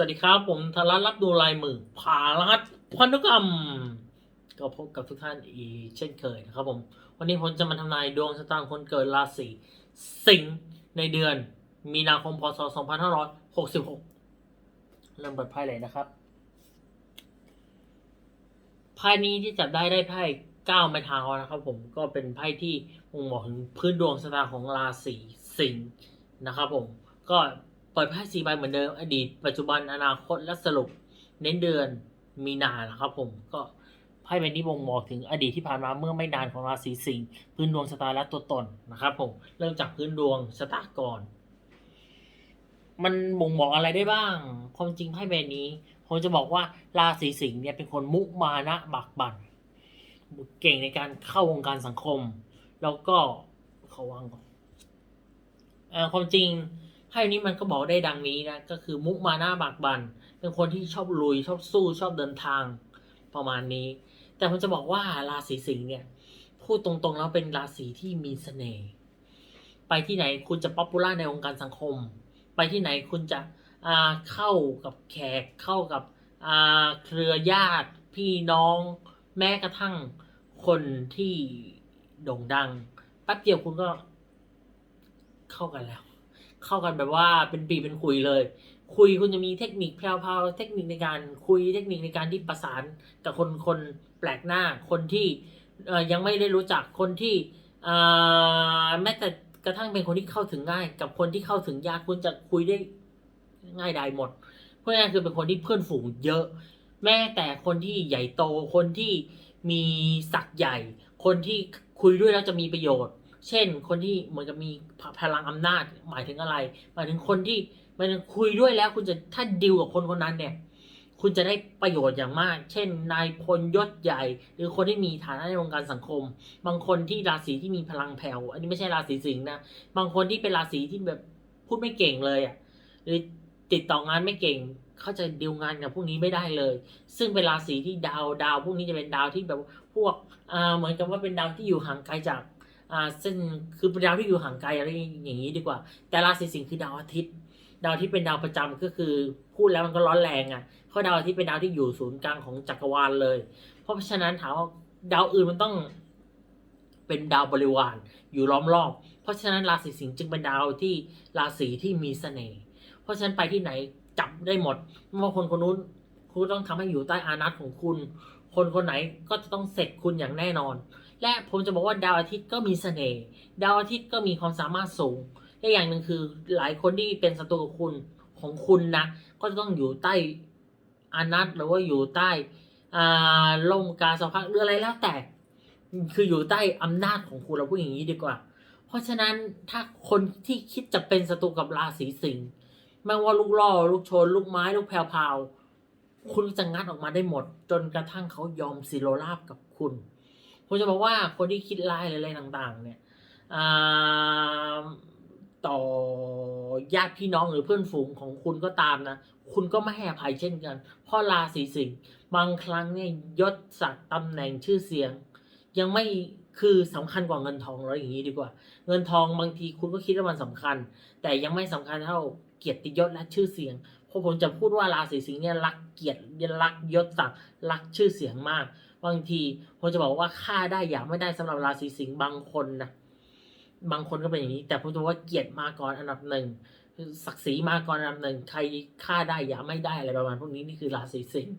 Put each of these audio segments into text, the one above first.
วัสดีครับ ผมธรัตรับดูลายมือผารัตพันธุกรรม ก็พบกับทุกท่านอีกเช่นเคยนะครับผม วันนี้ผมจะมาทำนายดวงชะตาคนเกิดราศีสิงห์ในเดือน มีนาคมพศ 2566 เริ่มเปิดไพ่เลยนะครับไพ่นี้ที่จับได้ได้ไพ่เก้าไม้เท้านะครับ ผมก็เป็นไพ่ที่บ่งบอกถึงพื้นดวงชะตาของราศีสิงห์นะครับ ผมก็ ปิดไพ่สี่ใบเหมือนเดิม อดีต ปัจจุบันอนาคตและสรุป เน้นเดือนมีนานะครับผมก็ไพ่ใบนี้บ่งบอกถึงอดีตที่ผ่านมาเมื่อไม่นานของราศีสิงห์พื้นดวงชะตาและตัวตนนะครับผมเริ่มจากพื้นดวงชะตาก่อน มันบ่งบอกอะไรได้บ้าง ความจริงไพ่ใบนี้ผมจะบอกว่าราศีสิงห์เนี่ยเป็นคนมุมานะบักบั่นเก่งในการเข้าวงการสังคม แล้วก็เขาวางก่อนความจริง ไพ่นี้มันก็บอกได้ดังนี้นะก็คือมุมาหนะบักบันเป็นคนที่ชอบลุยชอบสู้ชอบเดินทางประมาณนี้ แต่ผมจะบอกว่าราศีสิงห์เนี่ยพูดตรงๆแล้วเป็นราศีที่มีเสน่ห์ไปที่ไหนคุณจะป๊อปปูล่าในวงการสังคม ไปที่ไหนคุณจะเข้ากับแขกเข้ากับเครือญาติ พี่น้อง แม้กระทั่งคนที่โด่งดังแป๊บเดียวคุณก็เข้ากันแล้ว เข้ากันแบบว่าเป็นปีเป็นคุยเลย คุยคุณจะมีเทคนิคแพรวๆเทคนิคในการคุยเทคนิคในการที่ประสานกับคนคนแปลกหน้าคนที่ยังไม่ได้รู้จักคนที่แม้แต่กระทั่งเป็นคนที่เข้าถึงง่าย กับคนที่เข้าถึงยากคุณจะคุยได้ง่ายดายหมดเพราะงั้นคือเป็นคนที่เพื่อนฝูงเยอะ แม้แต่คนที่ใหญ่โตคนที่มีศักดิ์ใหญ่ คนที่คุยด้วยแล้วจะมีประโยชน์ เช่น คนที่เหมือนกับมีพลังอำนาจหมายถึงอะไร หมายถึงคนที่มันคุยด้วยแล้วคุณจะถ้าดิวกับคนคนนั้นเนี่ย คุณจะได้ประโยชน์อย่างมาก เช่นนายพลยศใหญ่ หรือคนที่มีฐานะในวงการสังคม บางคนที่ราศีที่มีพลังแผ่วอันนี้ไม่ใช่ราศีสิงห์นะบางคนที่เป็นราศีที่แบบพูดไม่เก่งเลยอะหรือติดต่องานไม่เก่งเขาจะดีลงานกับพวกนี้ไม่ได้เลย ซึ่งเป็นราศีที่ดาวดาวพวกนี้จะเป็นดาวที่แบบพวกอ่าเหมือนกับว่าเป็นดาวที่อยู่ห่างไกลจาก เส้นคือเป็นดาวที่อยู่ห่างไกลอะไรอย่างนี้ดีกว่า แต่ราศีสิงห์คือดาวอาทิตย์ ดาวที่เป็นดาวประจำก็คือพูดแล้วมันก็ร้อนแรงอะเพราะดาวอาทิตย์เป็นดาวที่อยู่ศูนย์กลางของจักรวาลเลย เพราะฉะนั้นถามว่าดาวอื่นมันต้องเป็นดาวบริวารอยู่ล้อมรอบ เพราะฉะนั้นราศีสิงห์จึงเป็นดาวที่ราศีที่มีเสน่ห์ เพราะฉะนั้นไปที่ไหนจับได้หมดไม่ว่าคนคนนู้นคุณต้องทำให้อยู่ใต้อานัตของคุณ คนคนไหนก็จะต้องเสร็จคุณอย่างแน่นอน และผมจะบอกว่าดาวอาทิตย์ก็มีเสน่ห์ดาวอาทิตย์ก็มีความสามารถสูงและอย่างหนึ่งคือหลายคนที่เป็นศัตรูกับคุณของคุณนะ ก็จะต้องอยู่ใต้อานัตหรือว่าอยู่ใต้อ่มกาสภาพหรืออะไรแล้วแต่ คืออยู่ใต้อำนาจของคุณเราพูดอย่างนี้ดีกว่า เพราะฉะนั้นถ้าคนที่คิดจะเป็นศัตรูกับราศีสิงห์ไม่ว่าลูกล่อลูกชน ลูกไม้ลูกแพรวๆคุณจะงัดออกมาได้หมด จนกระทั่งเขายอมสิโรราบกับคุณ ผมจะบอกว่าคนที่คิดร้ายหรืออะไรต่าง ๆ เนี่ยต่อญาติพี่น้องหรือเพื่อนฝูงของคุณก็ตามนะ คุณก็ไม่ให้อภัยเช่นกัน เพราะราศีสิงห์บางครั้งเนี่ยยศศักดิ์ตำแหน่งชื่อเสียง ยังไม่คือสำคัญกว่าเงินทองแล้วอย่างนี้ดีกว่า เงินทองบางทีคุณก็คิดว่ามันสำคัญ แต่ยังไม่สำคัญเท่าเกียรติยศและชื่อเสียง เพราะผมจะพูดว่าราศีสิงห์เนี่ยรักเกียรติรักยศศักดิ์รักชื่อเสียงมาก บางทีผมจะบอกว่าค่าได้อย่างไม่ได้สำหรับราศีสิงห์บางคนนะบางคนก็เป็นอย่างนี้ แต่ผมจะบอกว่าเกียรติมาก่อนอันดับหนึ่งศักดิ์ศรีมาก่อนอันดับหนึ่งใครค่าได้อย่าไม่ได้อะไรประมาณพวกนี้นี่คือราศีสิงห์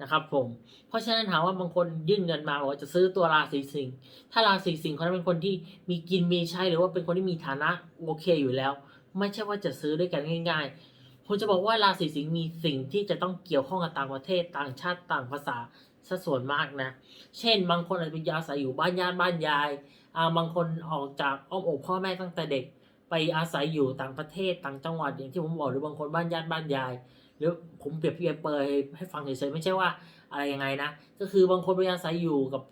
นะครับผมเพราะฉะนั้นถามว่าบางคนยื่นเงินมาบอกว่าจะซื้อตัวราศีสิงห์ถ้าราศีสิงห์เขาเป็นคนที่มีกินมีใช้หรือว่าเป็นคนที่มีฐานะโอเคอยู่แล้ว ไม่ใช่ว่าจะซื้อด้วยกันง่าย ๆ ผมจะบอกว่าราศีสิงห์มีสิ่งที่จะต้องเกี่ยวข้องกับต่างประเทศต่างชาติต่างภาษาซะส่วนมากนะ เช่น บางคนอาจจะเป็นยาอาศัยอยู่บ้านญาติบ้านยายอ่าบางคนออกจากอ้อมอกพ่อแม่ตั้งแต่เด็ก ไปอาศัยอยู่ต่างประเทศต่างจังหวัดอย่างที่ผมบอกหรือบางคนบ้านญาติบ้านยาย หรือผมเปรียบเทียบเปยให้ฟังเฉยๆไม่ใช่ว่าอะไรยังไงนะ ก็คือบางคนไปอาศัยอยู่กับ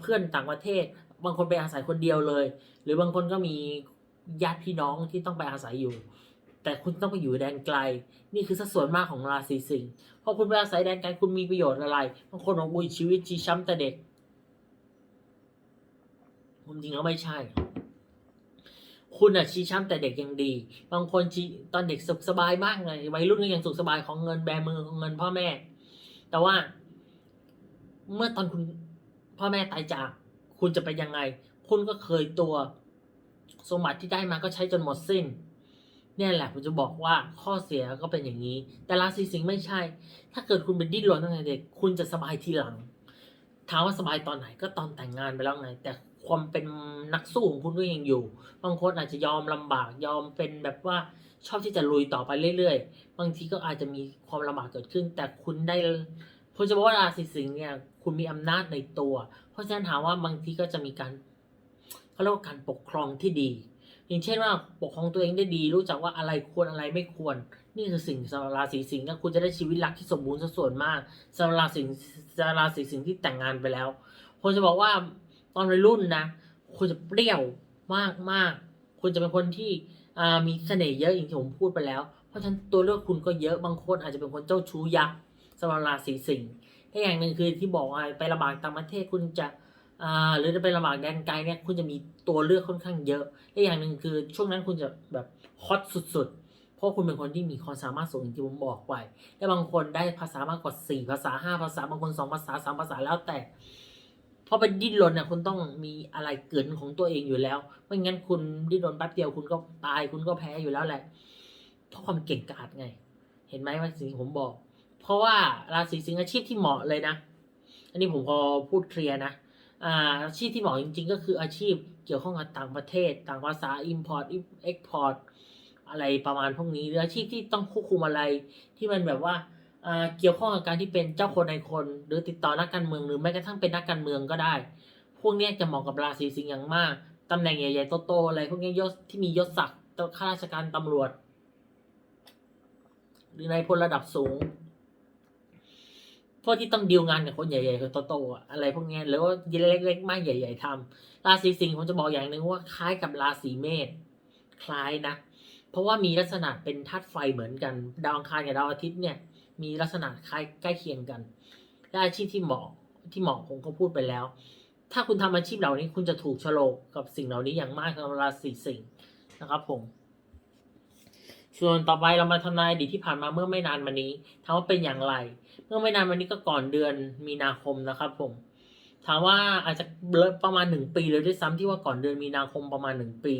เพื่อนต่างประเทศ บางคนไปอาศัยคนเดียวเลย หรือบางคนก็มีญาติพี่น้องที่ต้องไปอาศัยอยู่ แต่คุณต้องไปอยู่แดนไกล นี่คือสัดส่วนมากของราศีสิงห์พอคุณไปอาศัยแดนไกลคุณมีประโยชน์อะไรบางคนบอกอุ้ยชีวิตชีช้ำแต่เด็กผมจริงแล้วไม่ใช่ คุณอะชี้ช้ำแต่เด็กยังดี บางคนชี้ตอนเด็กสุขสบายมากเลยวัยรุ่นก็ยังสุขสบายของเงินแบมือของเงินพ่อแม่ แต่ว่า เมื่อตอนคุณพ่อแม่ตายจาก คุณจะไปยังไง คุณก็เคยตัว สมบัติที่ได้มาก็ใช้จนหมดสิ้น เนี่ยแหละผมจะบอกว่าข้อเสียก็เป็นอย่างนี้ แต่ราศีสิงห์ไม่ใช่ ถ้าเกิดคุณเป็นดิ้นรนตั้งแต่เด็ก คุณจะสบายทีหลังถามว่าสบายตอนไหนก็ตอนแต่งงานไปแล้วไง แต่ความเป็นนักสู้ของคุณก็ยังอยู่บางคนอาจจะยอมลำบากยอมเป็นแบบว่าชอบที่จะลุยต่อไปเรื่อยๆ บางทีก็อาจจะมีความลำบากเกิดขึ้น แต่คุณได้ผมจะบอกว่าราศีสิงห์เนี่ย คุณมีอำนาจในตัว เพราะฉะนั้นถามว่าบางทีก็จะมีการเขาเรียกว่าการปกครองที่ดี อย่างเช่นว่าปกครองตัวเองได้ดี รู้จักว่าอะไรควรอะไรไม่ควร นี่คือสิ่งสำหรับราศีสิงห์นะคุณจะได้ชีวิตรักที่สมบูรณ์ส่วนมากสำหรับราศีสิงห์สำหรับราศีสิงห์ที่แต่งงานไปแล้วผมจะบอกว่าตอนวัยรุ่นนะคุณจะเปรี้ยวมากมากคุณจะเป็นคนที่มีเสน่ห์เยอะอย่างที่ผมพูดไปแล้ว เพราะฉะนั้นตัวเลือกคุณก็เยอะบางคนอาจจะเป็นคนเจ้าชู้ยักษ์สำหรับราศีสิงห์และอย่างหนึ่งคือที่บอกว่าไปลำบากต่างประเทศคุณจะ หรือจะไปลำบากแดนไกลเนี่ยคุณจะมีตัวเลือกค่อนข้างเยอะและอย่างหนึ่งคือช่วงนั้นคุณจะแบบฮอตสุดๆ เพราะคุณเป็นคนที่มีความสามารถสูงอย่างที่ผมบอกไปและบางคนได้ภาษามากกว่า 4 ภาษา 5 ภาษาบางคน 2 ภาษา 3 ภาษาแล้วแต่พราะเป็นดิ้นรนเนี่ยคุณต้องมีอะไรเกินของตัวเองอยู่แล้วไม่งั้นคุณดิ้นรนแป๊บเดียวคุณก็ตายคุณก็แพ้อยู่แล้วแหละ เพราะความเก่งกาจไง เห็นไหมว่าสิ่งที่ผมบอก เพราะว่าราศีสิงห์อาชีพที่เหมาะเลยนะ อันนี้ผมพอพูดเคลียร์นะ อาชีพที่เหมาะจริง ๆ ก็คืออาชีพเกี่ยวข้องกับต่างประเทศ ต่างภาษา import export อะไรประมาณพวกนี้หรืออาชีพที่ต้องควบคุมอะไรที่มันแบบว่าอาเกี่ยวข้องกับการที่เป็นเจ้าคนในคน หรือติดต่อนักการเมืองหรือแม้กระทั่งเป็นนักการเมืองก็ได้ พวกนี้จะเหมาะกับราศีสิงห์อย่างมากตำแหน่งใหญ่ๆโตๆอะไรพวกนี้ยศที่มียศศักดิ์ข้าราชการตำรวจ หรือในพลระดับสูง พวกที่ต้องดีลงานกับคนใหญ่ๆคนโตๆอะอะไรพวกนี้หรือว่าเล็กๆไม่ใหญ่ ๆทำราศีสิงห์ผมจะบอกอย่างหนึ่งว่าคล้ายกับราศีเมษคล้ายนะ เพราะว่ามีลักษณะเป็นธาตุไฟเหมือนกัน ดาวอังคารกับดาวอาทิตย์เนี่ย มีลักษณะคล้ายใกล้เคียงกันและอาชีพที่เหมาะที่เหมาะผมก็พูดไปแล้ว ถ้าคุณทำอาชีพเหล่านี้คุณจะถูกโฉลกกับสิ่งเหล่านี้อย่างมากสำหรับราศีสิงห์นะครับผมส่วนต่อไปเรามาทำนายอดีตที่ผ่านมาเมื่อไม่นานมานี้ถามว่าเป็นอย่างไร เมื่อไม่นานมานี้ก็ก่อนเดือนมีนาคมนะครับ ผม ถามว่าอาจจะเลยประมาณหนึ่งปีเลยด้วยซ้ำที่ว่าก่อนเดือนมีนาคมประมาณหนึ่งปี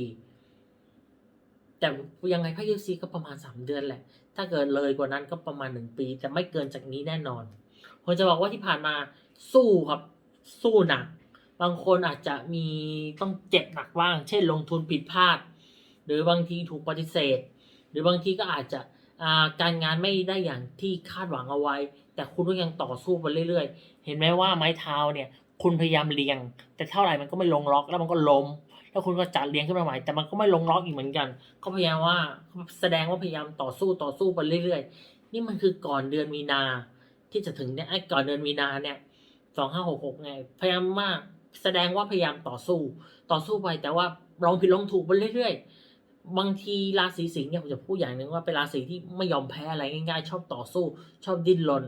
แต่ยังไงพระยุซีก็ประมาณสามเดือนแหละ ถ้าเกิดเลยกว่านั้นก็ประมาณหนึ่งปี แต่ไม่เกินจากนี้แน่นอนผมจะบอกว่าที่ผ่านมาสู้ครับ สู้หนัก บางคนอาจจะมีต้องเจ็บหนักบ้าง เช่นลงทุนผิดพลาด หรือบางทีถูกปฏิเสธ หรือบางทีก็อาจจะอ่าการงานไม่ได้อย่างที่คาดหวังเอาไว้ แต่คุณก็ยังต่อสู้ไปเรื่อยๆ เห็นไหมว่าไม้เท้าเนี่ย คุณพยายามเรียง แต่เท่าไหร่มันก็ไม่ลงล็อกแล้วมันก็ล้ม แล้วคุณก็จัดเรียงขึ้นมาใหม่แต่มันก็ไม่ลงล็อกอีกเหมือนกัน ก็พยายามว่าแสดงว่าพยายามต่อสู้ต่อสู้ไปเรื่อยๆ นี่มันคือก่อนเดือนมีนา ที่จะถึงเนี่ยไอ้ก่อนเดือนมีนาเนี่ยสองห้าหกหกไงพยายามมากแสดงว่าพยายามต่อสู้ ต่อสู้ไปแต่ว่าลองผิดลองถูกไปเรื่อยๆ บางทีราศีสิงห์เนี่ยผมจะพูดอย่างหนึ่งว่าเป็นราศีที่ไม่ยอมแพ้อะไรง่ายๆ ชอบต่อสู้ ชอบดิ้นรน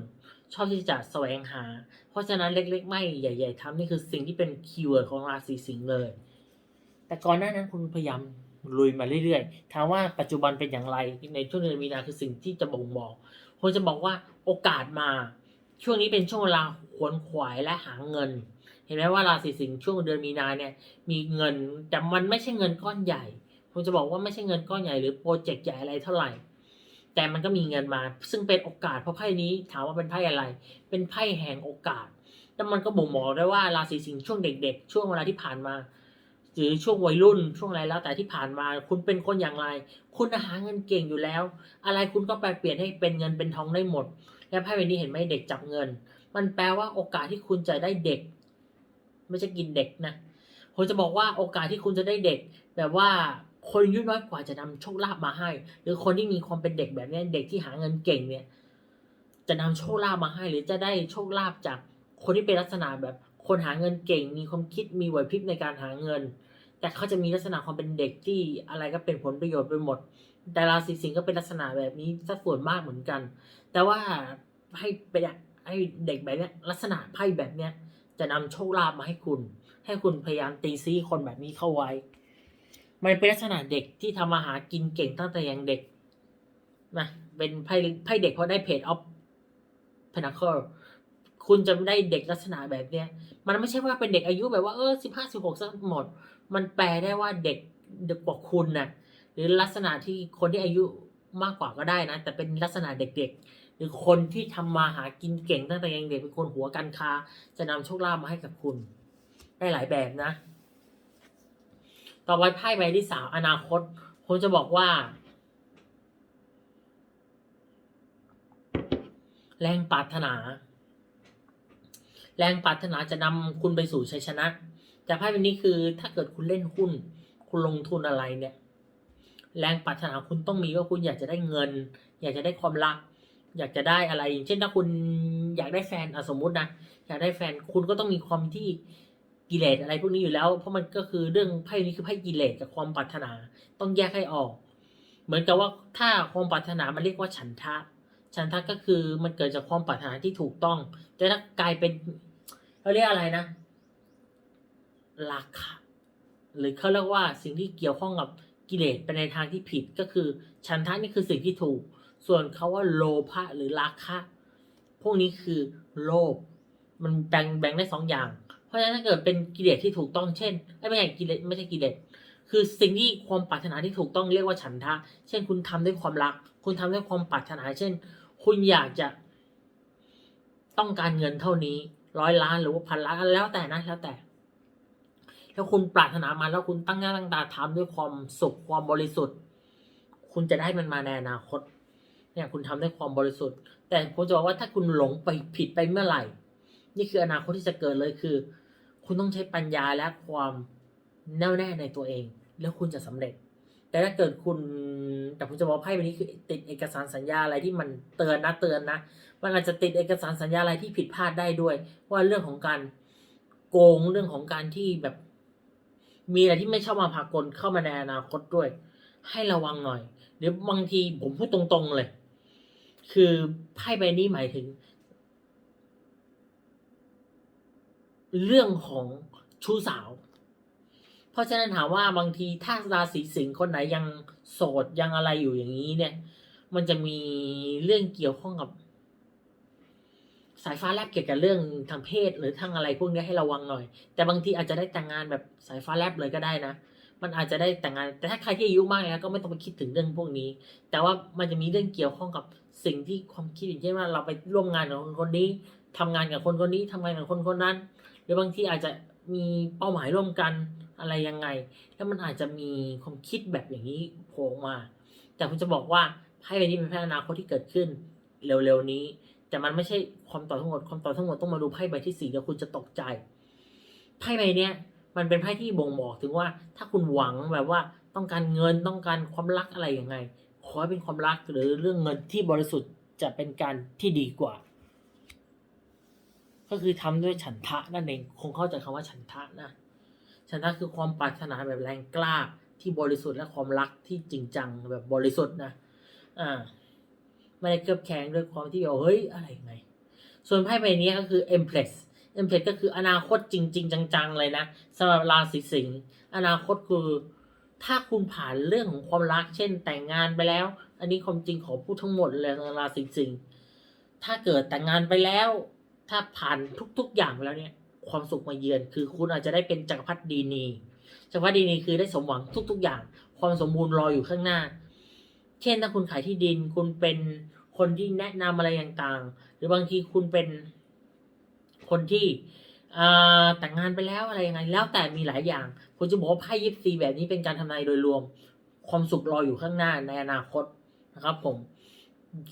ชอบที่จะแสวงหา เพราะฉะนั้นเล็ก ๆ ไม่ใหญ่ ๆทำนี่คือสิ่งที่เป็นคีย์เวิร์ดของราศีสิงห์เลย แต่ก่อนหน้านั้นคุณพยายามลุยมาเรื่อยๆถามว่าปัจจุบันเป็นอย่างไรในช่วงเดือนมีนาคือสิ่งที่จะบ่งบอกผมจะบอกว่าโอกาสมา ช่วงนี้เป็นช่วงเวลาขวนขวายและหาเงิน เห็นไหมว่าราศีสิงห์ช่วงเดือนมีนาเนี่ยมีเงินแต่มันไม่ใช่เงินก้อนใหญ่ผมจะบอกว่าไม่ใช่เงินก้อนใหญ่หรือโปรเจกต์ใหญ่อะไรเท่าไหร่ แต่มันก็มีเงินมา ซึ่งเป็นโอกาสเพราะไพ่นี้ถามว่าเป็นไพ่อะไร เป็นไพ่แห่งโอกาสแล้วมันก็บ่งบอกได้ว่าราศีสิงห์ช่วงเด็ก ๆ ช่วงเวลาที่ผ่านมา หรือช่วงวัยรุ่นช่วงอะไรแล้ว แต่ที่ผ่านมาคุณเป็นคนอย่างไร คุณหาเงินเก่งอยู่แล้ว อะไรคุณก็แปลเปลี่ยนให้เป็นเงินเป็นทองได้หมด และไพ่ใบนี้เห็นไหมเด็กจับเงิน มันแปลว่าโอกาสที่คุณจะได้เด็ก ไม่ใช่กินเด็กนะผมจะบอกว่าโอกาสที่คุณจะได้เด็ก แบบว่า คนอายุน้อยกว่าจะนำโชคลาภมาให้ หรือคนที่มีความเป็นเด็กแบบนี้เด็กที่หาเงินเก่งเนี่ย จะนำโชคลาภมาให้ หรือจะได้โชคลาภจากคนที่เป็นลักษณะแบบ คนหาเงินเก่ง มีความคิดมีไหวพริบในการหาเงิน แต่เขาจะมีลักษณะความเป็นเด็กที่อะไรก็เป็นผลประโยชน์ไปหมด แต่ราศีสิงห์ก็เป็นลักษณะแบบนี้สัดส่วนมากเหมือนกัน แต่ว่าให้เป็นให้เด็กแบบนี้ลักษณะไพ่แบบเนี้ยจะนำโชคลาภมาให้คุณ ให้คุณพยายามตีซีคนแบบนี้เข้าไว้ มันเป็นลักษณะเด็กที่ทำมาหากินเก่งตั้งแต่ยังเด็กนะเป็นไพ่ไพ่เด็กเพราะได้เพจออฟพนัคเคิลคุณจะได้เด็กลักษณะแบบเนี้ย มันไม่ใช่ว่าเป็นเด็กอายุแบบว่าเออสิบห้าสิบหกซะหมด มันแปลได้ว่าเด็กเด็กกว่าคุณนะหรือลักษณะที่คนที่อายุมากกว่าก็ได้นะ แต่เป็นลักษณะเด็กๆ หรือคนที่ทำมาหากินเก่งตั้งแต่ยังเด็กเป็นคนหัวการค้าจะนำโชคลาภมาให้กับคุณ ได้หลายแบบนะ ต่อไปไพ่ใบที่สามอนาคตผมจะบอกว่า แรงปรารถนา แรงปรารถนาจะนำคุณไปสู่ชัยชนะ แต่ไพ่ใบนี้คือถ้าเกิดคุณเล่นหุ้น คุณลงทุนอะไรเนี่ย แรงปรารถนาคุณต้องมีว่าคุณอยากจะได้เงิน อยากจะได้ความรัก อยากจะได้อะไรอย่างเช่นถ้าคุณอยากได้แฟนอสมมุตินะอยากได้แฟนคุณก็ต้องมีความที่ กิเลสอะไรพวกนี้อยู่แล้ว เพราะมันก็คือเรื่องไพ่นี้คือไพ่กิเลสกับความปรารถนา ต้องแยกให้ออก เหมือนกับว่าถ้าความปรารถนามันเรียกว่าฉันทะ ฉันทะก็คือมันเกิดจากความปรารถนาที่ถูกต้อง แต่ถ้ากลายเป็นเขาเรียกอะไรนะราคะหรือเขาเรียกว่าสิ่งที่เกี่ยวข้องกับกิเลสไปในทางที่ผิดก็คือฉันทะนี่คือสิ่งที่ถูก ส่วนเขาว่าโลภะหรือราคะ พวกนี้คือโลภมันแบ่งแบ่งได้สองอย่าง เพราะฉะนั้นถ้าเกิดเป็นกิเลสที่ถูกต้องเช่นไม่ใช่กิเลสไม่ใช่กิเลสคือสิ่งที่ความปรารถนาที่ถูกต้องเรียกว่าฉันทะ เช่นคุณทำด้วยความรัก คุณทำด้วยความปรารถนา เช่น คุณอยากจะต้องการเงินเท่านี้ร้อยล้านหรือว่าพันล้านแล้วแต่นะแล้วแต่ถ้าคุณปรารถนามาแล้วคุณตั้งหน้าตั้งตาทำด้วยความสุขความบริสุทธิ์ คุณจะได้มันมาในอนาคต เนี่ยคุณทำด้วยความบริสุทธิ์ แต่ผมจะบอกว่าถ้าคุณหลงไปผิดไปเมื่อไหร่ นี่คืออนาคตที่จะเกิดเลยคือ คุณต้องใช้ปัญญาและความแน่วแน่ในตัวเอง แล้วคุณจะสำเร็จ แต่ถ้าเกิดคุณแต่ผมจะบอกไพ่ใบนี้คือติดเอกสารสัญญาอะไรที่มันเตือนนะเตือนนะมันอาจจะติดเอกสารสัญญาอะไรที่ผิดพลาดได้ด้วย ว่าเรื่องของการโกงเรื่องของการที่แบบ มีอะไรที่ไม่ชอบมาพากลเข้ามาในอนาคตด้วย ให้ระวังหน่อยหรือบางทีผมพูดตรงๆเลย คือไพ่ใบนี้หมายถึง เรื่องของชู้สาว เพราะฉะนั้นถามว่าบางทีถ้าราศีสิงห์คนไหนยังโสดยังอะไรอยู่อย่างนี้เนี่ย มันจะมีเรื่องเกี่ยวข้องกับ สายฟ้าแลบเกี่ยวกับเรื่องทางเพศหรือทางอะไรพวกนี้ให้ระวังหน่อย แต่บางทีอาจจะได้แต่งงานแบบสายฟ้าแลบเลยก็ได้นะมันอาจจะได้แต่งงาน แต่ถ้าใครที่อายุมากแล้วก็ไม่ต้องไปคิดถึงเรื่องพวกนี้ แต่ว่ามันจะมีเรื่องเกี่ยวข้องกับสิ่งที่ความคิดอย่างเช่นว่าเราไปร่วมงานกับคนคนนี้ทำงานกับคนคนนี้ทำงานกับคนคนนั้น หรือบางทีอาจจะมีเป้าหมายร่วมกันอะไรยังไง แล้วมันอาจจะมีความคิดแบบอย่างนี้โผล่มา แต่ผมจะบอกว่าไพ่ใบนี้เป็นไพ่อนาคตที่เกิดขึ้นเร็วๆนี้ แต่มันไม่ใช่ความต่อทั้งหมดความต่อทั้งหมดต้องมาดูไพ่ใบที่สี่แล้วคุณจะตกใจไพ่ใบเนี้ยมันเป็นไพ่ที่บ่งบอกถึงว่าถ้าคุณหวังแบบว่าต้องการเงินต้องการความรักอะไรยังไง ขอให้เป็นความรักหรือเรื่องเงินที่บริสุทธิ์จะเป็นการที่ดีกว่า ก็คือทำด้วยฉันทะนั่นเองคงเข้าใจคำว่าฉันทะนะ ฉันทะคือความปรารถนาแบบแรงกล้าที่บริสุทธิ์และความรักที่จริงจังแบบบริสุทธิ์นะ อ่า ไม่ได้เคลือบแคลงด้วยความที่แบบเฮ้ยอะไรไง ส่วนไพ่ใบนี้ก็คือ Empress Empress ก็คืออนาคตจริง ๆ จัง ๆ เลยนะสำหรับราศีสิงห์อนาคตคือ ถ้าคุณผ่านเรื่องของความรักเช่นแต่งงานไปแล้ว อันนี้ความจริงขอพูดทั้งหมดเลยราศีสิงห์ถ้าเกิดแต่งงานไปแล้ว ถ้าผ่านทุก ๆอย่างแล้วเนี่ย ความสุขมาเยือน คือคุณอาจจะได้เป็นจักรพรรดินีจักรพรรดินีคือได้สมหวังทุก ๆ อย่าง ความสมบูรณ์รออยู่ข้างหน้า เช่นถ้าคุณขายที่ดิน คุณเป็นคนที่แนะนำอะไรต่างๆ หรือบางทีคุณเป็นคนที่แต่งงานไปแล้วอะไรยังไง แล้วแต่มีหลายอย่างผมจะบอกว่าไพ่ยิปซีแบบนี้เป็นการทำนายโดยรวม ความสุขรออยู่ข้างหน้าในอนาคตนะครับ ผม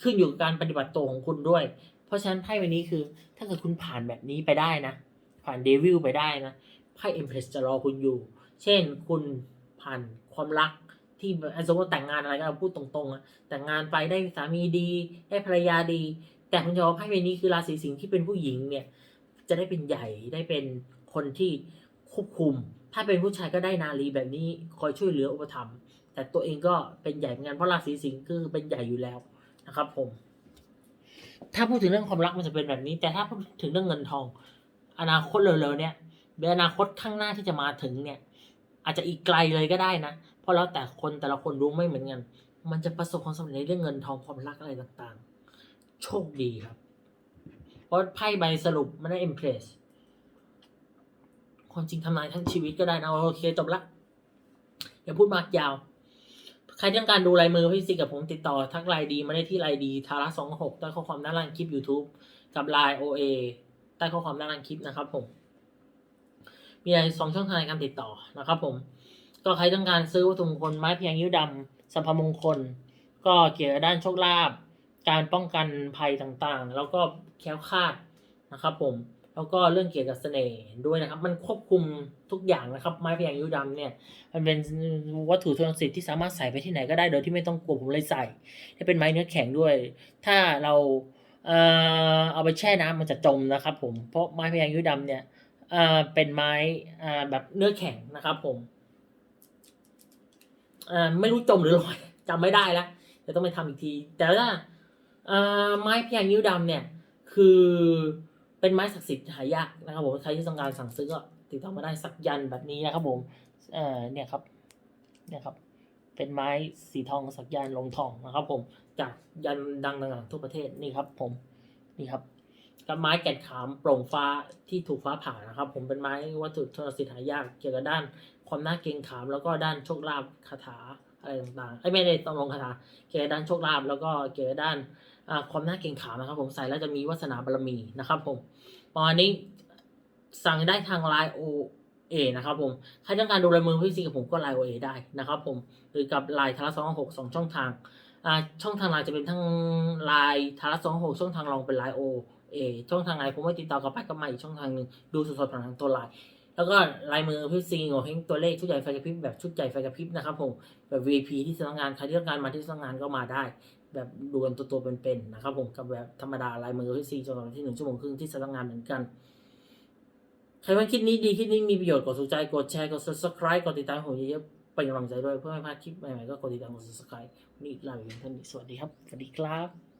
ขึ้นอยู่กับการปฏิบัติตัวของคุณด้วย เพราะฉะนั้นไพ่ใบนี้คือ ถ้าเกิดคุณผ่านแบบนี้ไปได้นะ ผ่านเดวิลไปได้นะไพ่เอ็มเพรสจะรอคุณอยู่ เช่นคุณผ่านความรักที่สมมติแต่งงานอะไรก็พูดตรงๆอะแต่งงานไปได้สามีดี ได้ภรรยาดี แต่ผมจะบอกไพ่ใบนี้คือราศีสิงห์ที่เป็นผู้หญิงเนี่ยจะได้เป็นใหญ่ได้เป็นคนที่ควบคุม ถ้าเป็นผู้ชายก็ได้นารีแบบนี้คอยช่วยเหลืออุปถัมภ์แต่ตัวเองก็เป็นใหญ่เหมือนกันเพราะราศีสิงห์คือเป็นใหญ่อยู่แล้วนะครับผม ถ้าพูดถึงเรื่องความรักมันจะเป็นแบบนี้ แต่ถ้าพูดถึงเรื่องเงินทอง อนาคตเร็วๆเนี่ยหรืออนาคตข้างหน้าที่จะมาถึงเนี่ย อาจจะอีกไกลเลยก็ได้นะ เพราะแล้วแต่คนแต่ละคนรู้ไม่เหมือนกัน มันจะประสบความสำเร็จในเรื่องเงินทองความรักอะไรต่างๆ โชคดีครับ เพราะไพ่ใบสรุปมันได้ impress ความจริงทำนายทั้งชีวิตก็ได้นะโอเคจบละอย่าพูดมากยาว ใครต้องการดูลายมือพี่ซิกกับผมติดต่อทักไลน์ดีมาได้ที่ไลน์ดีทาระสองหกใต้ข้อความด้านล่างคลิป YouTube กับไลน์โอเอใต้ข้อความด้านล่างคลิปนะครับผม มีอะไรสองช่องทางในการติดต่อนะครับผม ก็ใครต้องการซื้อวัตถุมงคลไม้เพียงยิ้วดำสัมภมงคล ก็เกี่ยวกับด้านโชคลาภการป้องกันภัยต่างๆ แล้วก็แคล้วคลาดนะครับผม แล้วก็เรื่องเกี่ยวกับเสน่ห์ด้วยนะครับ มันควบคุมทุกอย่างนะครับไม้พยางยิ้วดำเนี่ย มันเป็นวัตถุทนสิทธิ์ที่สามารถใส่ไปที่ไหนก็ได้โดยที่ไม่ต้องกลัวผมเลยใส่ให้เป็นไม้เนื้อแข็งด้วย ถ้าเราเออเอาไปแช่น้ำมันจะจมนะครับผมเพราะไม้พยางยิ้วดำเนี่ยเอ่อเป็นไม้อ่าแบบเนื้อแข็งนะครับผมอ่าไม่รู้จมหรือลอยจำไม่ได้แล้วเดี๋ยวต้องไปทำอีกที แต่ว่าอ่าไม้พยางยิ้วดำเนี่ย คือ เป็นไม้ศักดิ์สิทธิ์หายากนะครับผมใครที่ต้องการสั่งซื้อก็ติดต่อมาได้สักยันแบบนี้นะครับผมเอ่อเนี่ยครับเนี่ยครับ เป็นไม้สีทองสักยันลงทองนะครับผมจากยันดังต่างๆทั่วประเทศนี่ครับผมนี่ครับกับไม้แก่นขามโปร่งฟ้าที่ถูกฟ้าผ่านะครับ ผมเป็นไม้วัตถุทนสิทธิ์หายากเกี่ยวกับด้าน ความน่าเกรงขาม แล้วก็ด้านโชคลาภคาถาอะไรต่างๆไอ้ไม่ได้ต้องลงคาถาเกี่ยวกับด้านโชคลาภแล้วก็เกี่ยวกับด้าน ความน่าเกรงขามนะครับ ผมใส่แล้วจะมีวาสนาบารมีนะครับ ผมตอนนี้สั่งได้ทางไลน์โอเอนะครับผมใครต้องการดูลายมือพี่ซีกับผมก็ไลน์โอเอได้นะครับ ผมหรือกับไลน์ทาระสองหกสองช่องทางช่องทางไลน์จะเป็นทั้งไลน์ทาระสองหกช่องทางรองเป็นไลน์โอเอช่องทางไลน์ผมไว้ติดต่อกับไปกับมาอีกช่องทางหนึ่งดูสดๆผ่านทางตัวไลน์แล้วก็ลายมือพี่ซีโงเฮงตัวเลขชุดใหญ่ไฟกระพริบแบบชุดใหญ่ไฟกระพริบนะครับผมแบบ VIP ที่สำนักงานใครที่ต้องการมาที่สำนักงานก็มาได้ แบบดูกันตัวๆเป็นๆนะครับผมกับแบบธรรมดาลายมือที่ซีจนวันที่หนึ่งชั่วโมงครึ่งที่สำนักงานเหมือนกัน ใครว่าคลิปนี้ดีคลิปนี้มีประโยชน์กดสนใจกดแชร์กด subscribe กดติดตามผมเยอะๆเป็นกำลังใจด้วยเพื่อไม่พลาดคลิปใหม่ๆก็กดติดตามกด subscribe นี่ลาไปเพียงเท่านี้สวัสดีครับสวัสดีครับ